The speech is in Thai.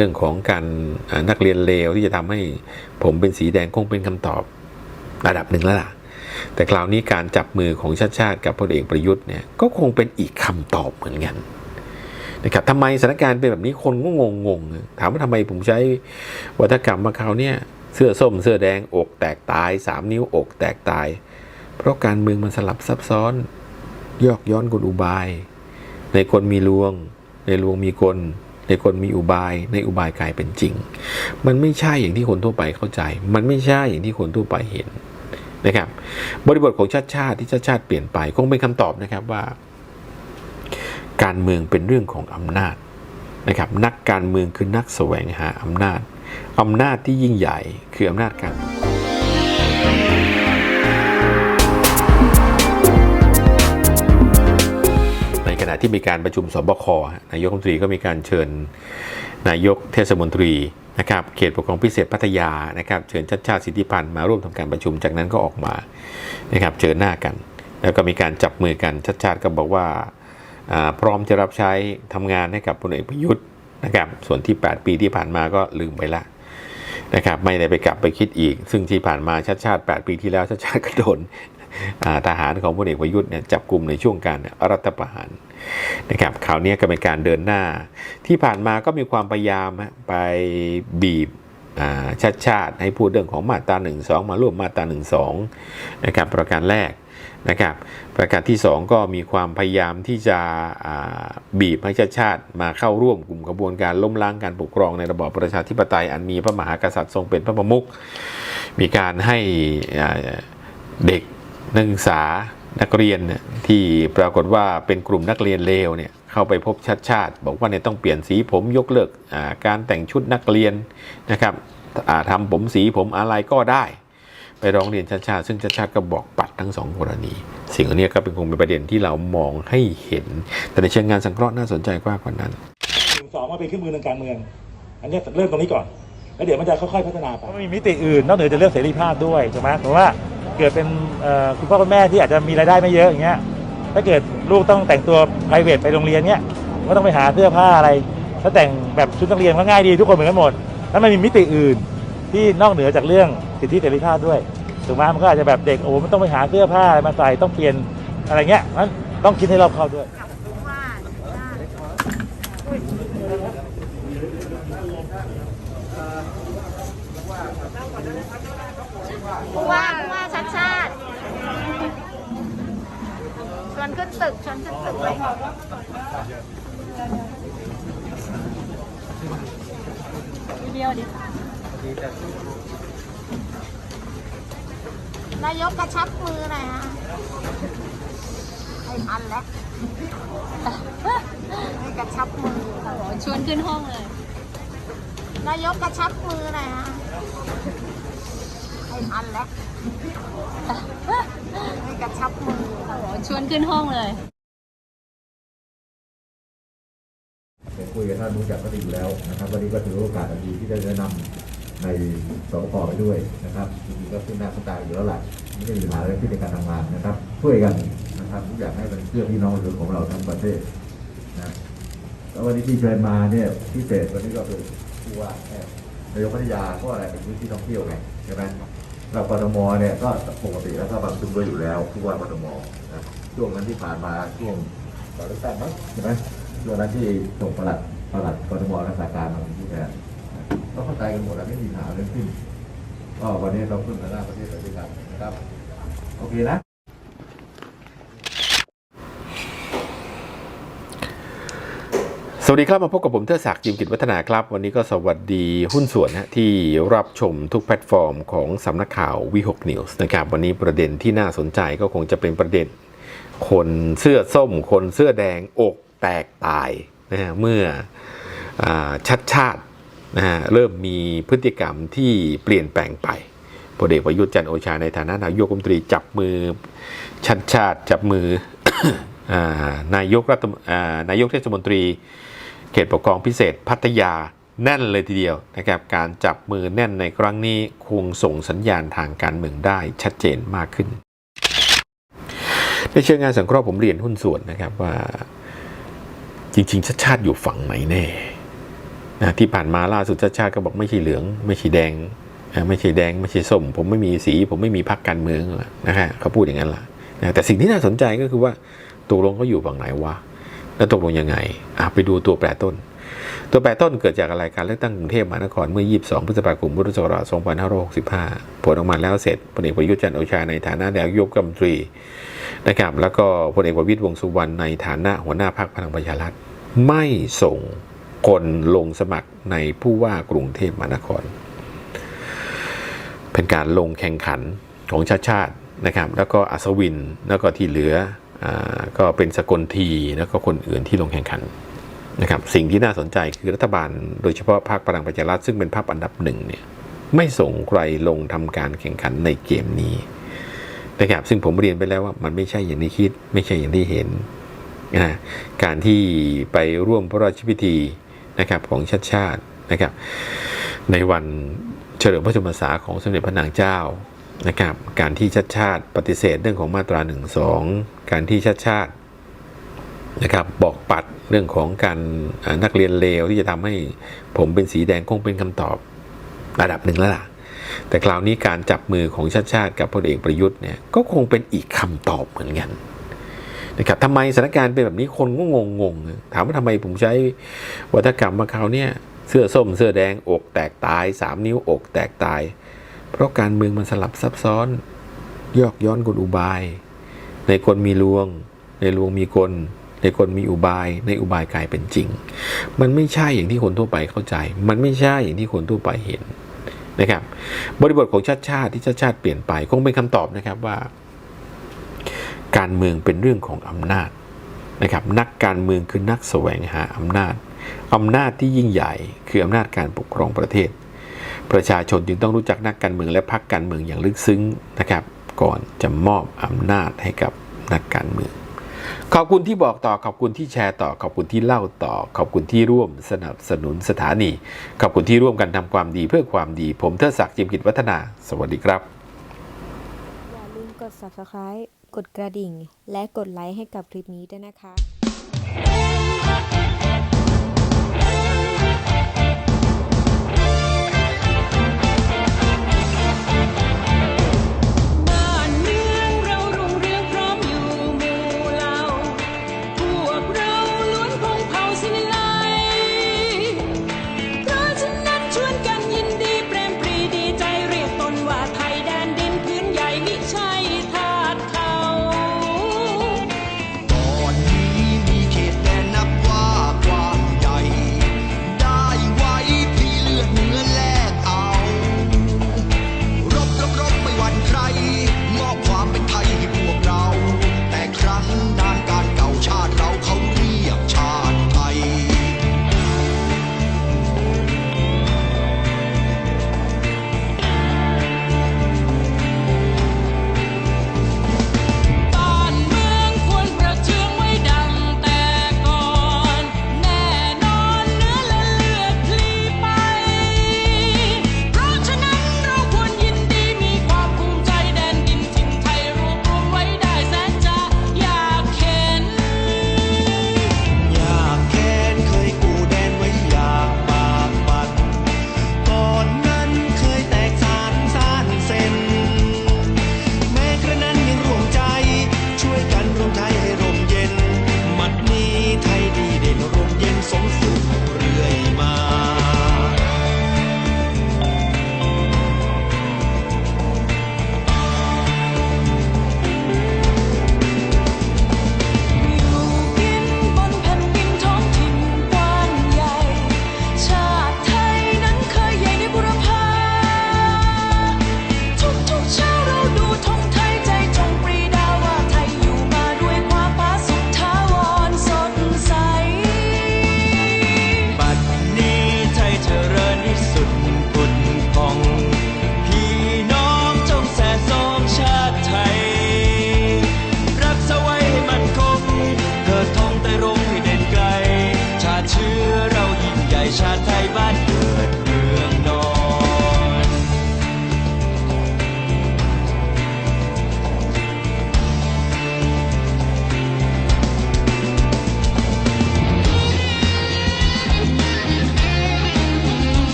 รื่องของการนักเรียนเลวที่จะทำให้ผมเป็นสีแดงคงเป็นคำตอบระดับหนึ่งแล้วล่ะ แต่คราวนี้การจับมือของชาติชาติกับพลเอกประยุทธ์เนี่ยก็คงเป็นอีกคำตอบเหมือนกันนะครับทำไมสถานการณ์เป็นแบบนี้คนก็งงงๆถามว่าทำไมผมใช้วัฒกรรมมาคราวเนี่ยเสื้อส้มเสื้อแดงอกแตกตายสามนิ้วอกแตกตาย เพราะการเมืองมันสลับซับซ้อนยอกย้อนกลอุบาย ในคนมีลวง ในลวงมีกล ในคนมีอุบายในอุบายกลายเป็นจริง มันไม่ใช่อย่างที่คนทั่วไปเข้าใจ มันไม่ใช่อย่างที่คนทั่วไปเห็นนะครับ บริบทของชาติชาติที่ชาติชาติเปลี่ยนไปคงเป็นคำตอบนะครับว่า การเมืองเป็นเรื่องของอำนาจนะครับ นักการเมืองคือนักแสวงหาอำนาจอำนาจที่ยิ่งใหญ่คืออำนาจการ ณะที่มีการประชุมสบค นายกรัฐมนตรีก็มีการเชิญนายกเทศมนตรีนะครับเขตปกครองพิเศษพัทยานะครับเชิญชัดชาติสิทธิพันธ์มาร่วมทำการประชุมจากนั้นก็ออกมานะครับเจอหน้ากัน แล้วก็มีการจับมือกันชัดชาติก็บอกว่าพร้อมจะรับใช้ทำงานให้กับพลเอกประยุทธ์นะครับส่วนที่ 8 ปีที่ผ่านมาก็ลืมไปละนะครับไม่ได้ไปกลับไปคิดอีก ซึ่งที่ผ่านมาชาติชาติ 8 ปีที่แล้วชาติชาติก็โดน ทหารของพลเอกประยุทธ์เนี่ยจับกลุ่มในช่วงการรัฐประหารนะครับคราวนี้ก็เป็นการเดินหน้า ที่ผ่านมาก็มีความพยายามไปบีบชาติชาติให้พูดเรื่องของมาตรา1นึมาร่วมมาตรา1นึนะครับประการแรกนะครับประการที่ 2 ก็มีความพยายามที่จะบีบให้ชาติชาติมาเข้าร่วมกลุ่มกระบวนการล้มล้างการปกครองในระบอบประชาธิปไตยอันมีพระมหากษัตริย์ทรงเป็นพระประมุขมีการให้เด็ก นักศึกษานักเรียนเนี่ยที่ปรากฏว่าเป็นกลุ่มนักเรียนเลวเนี่ยเข้าไปพบชาติชาติ บอกว่าเนี่ยต้องเปลี่ยนสีผมยกเลิกอ่าการแต่งชุดนักเรียนนะครับอ่าทำผมสีผมอะไรก็ได้ ไปร้องเรียนชาติชาติ ซึ่งชาติชาติก็บอกปัดทั้งสองกรณี สิ่งเหล่านี้ก็เป็นคงเป็นประเด็นที่เรามองให้เห็น แต่ในเชิงงานสังเคราะห์น่าสนใจกว่ากว่านั้นหนึ่งสองมาเป็นเครื่องมือทางการเมือง อันเนี้ยเริ่มตรงนี้ก่อนแล้วเดี๋ยวมันจะค่อยๆพัฒนาไปมันมีมิติอื่นนอกเหนือจากเรื่องเสรีภาพด้วยถูกไหมผมว่า เกิดเป็นคุณพ่อคุณแม่ที่อาจจะมีรายได้ไม่เยอะอย่างเงี้ยถ้าเกิดลูกต้องแต่งตัว p r i v a t ไปโรงเรียนเนี้ยก็ต้องไปหาเสื้อผ้าอะไร ถ้าแต่งแบบชุดนักเรียนก็ง่ายดีทุกคนเหมือนกันหมด แล้วมันมีมิติอื่นที่นอกเหนือจากเรื่องสิทธิเสรีภาพด้วยถูกไหมมันก็อาจจะแบบเด็กโอ้โหมันต้องไปหาเสื้อผ้าอะไรมาใส่ต้องเปลี่ยนอะไรเงี้ยนั้นต้องคิดให้รอบคอบด้วย ผู้ว่าผู้ว่าชัดชาติช วนขึ้นตึกชวนขึ้นตึกเลยวิดีโอดินายกกระชับมือหน่อยฮะไม่ทันแล้วให้กระชับมือชวนขึ้นห้องเลย นายกกระชับมือหน่อยฮะ ไม่ทันแล้วให้กระชับมือชวนขึ้นห้องเลย ผมคุยกับท่านรู้จักก็ดีอยู่แล้วนะครับ วันนี้ก็ถือโอกาสอันดีที่ได้แนะนำในสปไปด้วยนะครับจริงๆก็ขึ้นหน้าขึ้นตาอยู่แล้วแหละไม่ได้มีปัญหาอะไรที่ในการทำงานนะครับ ช่วยกันนะครับทุกอย่างให้เป็นเพื่อพี่น้องประชาชนของเราทั้งประเทศนะแล้ววันนี้ที่เชิญมาเนี่ยพิเศษวันนี้ก็เป็นผู้ว่าแค่นายกพัทยาก็อะไรเป็นพื้นที่ท่องเที่ยวไงใช่ไหม เรากทมเนี่ยก็ปกติแล้วก็บางชุมด้วยอยู่แล้วผู้ว่ากทมนะช่วงนั้นที่ผ่านมาช่วงก่อนเลือกตั้งมั้งใช่ไหมช่วงนั้นที่ส่งประหลัดประหลัดกรทมรักษาการมาที่แทนก็เข้าใจกันหมดแล้วไม่มีปัญหาเรื่องขึ้นก็วันนี้เราขึ้นมาหน้าประเทศไปด้วยกันนะครับ โอเคนะ วัสดีครับมาพบกับผมเทอศักดิ์จิมกิจวัฒนาครับ วันนี้ก็สวัสดีหุ้นส่วนนะที่รับชมทุกแพลตฟอร์มของสำนักข่าววีหกนิวส์นะครับวันนี้ประเด็นที่น่าสนใจก็คงจะเป็นประเด็น คนเสื้อส้ม คนเสื้อแดงอกแตกตายนะฮะเมื่ออชัดชาตินะฮะเริ่มมีพฤติกรรมที่เปลี่ยนแปลงไปพลเอกประยุทธ์จันโอชาในฐานะนายกรัฐมนตรีจับมือชัดชาติจับมืออานายกรัฐนายกเทศมนตรี เขตปกครองพิเศษพัทยาแน่นเลยทีเดียวนะครับการจับมือแน่นในครั้งนี้คงส่งสัญญาณทางการเมืองได้ชัดเจนมากขึ้น ในเชิงงานสังเคราะห์ผมเรียนหุ้นส่วนนะครับว่า จริง ๆ ชาติชาติอยู่ฝั่งไหนแน่นะที่ผ่านมาล่าสุดชาติชาติก็บอกไม่ใช่เหลือง ไม่ใช่แดงไม่ใช่แดง ไม่ใช่ส้ม ผมไม่มีสี ผมไม่มีพรรคการเมืองนะฮะเขาพูดอย่างนั้นล่ะนะแต่สิ่งที่น่าสนใจก็คือว่าตกลงเขาอยู่ฝั่งไหนวะ แล้วตกลงยังไงอะไปดูตัวแปรต้น ตัวแปรต้นเกิดจากอะไรการเลือกตั้งกรุงเทพมหานครเมื่อ 22 พฤษภาคมพุทธศักราช2565 ผลออกมาแล้วเสร็จพลเอกประยุทธ์จันทร์โอชาในฐานะนายกรัฐมนตรีนะครับแล้วก็พลเอกประวิตรวงสุวรรณในฐานะหัวหน้าพรรคพลังประชารัฐไม่ส่งคนลงสมัครในผู้ว่ากรุงเทพมหานคร เป็นการลงแข่งขันของชาติชาตินะครับ แล้วก็อัศวินแล้วก็ที่เหลือ ก็เป็นสกลทีแล้วก็คนอื่นที่ลงแข่งขันนะครับสิ่งที่น่าสนใจคือรัฐบาล โดยเฉพาะพรรคพลังประชารัฐซึ่งเป็นพรรคอันดับหนึ่งเนี่ยไม่ส่งใครลงทำการแข่งขันในเกมนี้นะครับซึ่งผมเรียนไปแล้วว่ามันไม่ใช่อย่างที่คิด ไม่ใช่อย่างที่เห็นนะการที่ไปร่วมพระราชพิธีนะครับของชาติชาตินะครับในวันเฉลิมพระชนมพรรษาของสมเด็จพระนางเจ้า นะครับ การที่ชาติชาติปฏิเสธเรื่องของมาตรา1นึการที่ชาติชาตินะครับบอกปัดเรื่องของการนักเรียนเลวที่จะทำให้ผมเป็นสีแดงคงเป็นคำตอบระดับหนึ่งแล้วล่ะ แต่คราวนี้การจับมือของชาติชาติกับพลเอกประยุทธ์เนี่ยก็คงเป็นอีกคำตอบเหมือนกันนะครับทำไมสถานการณ์เป็นแบบนี้คนก็งงงๆถามว่าทำไมผมใช้วัฒกรรมมาคราวเนี่ยเสื้อส้มเสื้อแดงอกแตกตายสามนิ้วอกแตกตาย เพราะการเมืองมันสลับซับซ้อน ยอกย้อนกลอุบาย ในคนมีลวง ในลวงมีกล ในคนมีอุบาย ในอุบายกลายเป็นจริง มันไม่ใช่อย่างที่คนทั่วไปเข้าใจ มันไม่ใช่อย่างที่คนทั่วไปเห็นนะครับบริบทของชาติชาติที่ชาติชาติเปลี่ยนไปคงเป็นคำตอบนะครับว่า การเมืองเป็นเรื่องของอำนาจนะครับนักการเมืองคือนักแสวงหาอำนาจอำนาจที่ยิ่งใหญ่ คืออำนาจการปกครองประเทศ ประชาชนจึงต้องรู้จักนักการเมืองและพรรคการเมืองอย่างลึกซึ้งนะครับ ก่อนจะมอบอำนาจให้กับนักการเมือง ขอบคุณที่บอกต่อขอบคุณที่แชร์ต่อขอบคุณที่เล่าต่อ ขอบคุณที่ร่วมสนับสนุนสถานี ขอบคุณที่ร่วมกันทำความดีเพื่อความดี ผมเทิดศักดิ์จิมกิจวัฒนา สวัสดีครับอย่าลืมกด subscribe กดกระดิ่ง และกดไลค์ให้กับคลิปนี้ด้วยนะคะ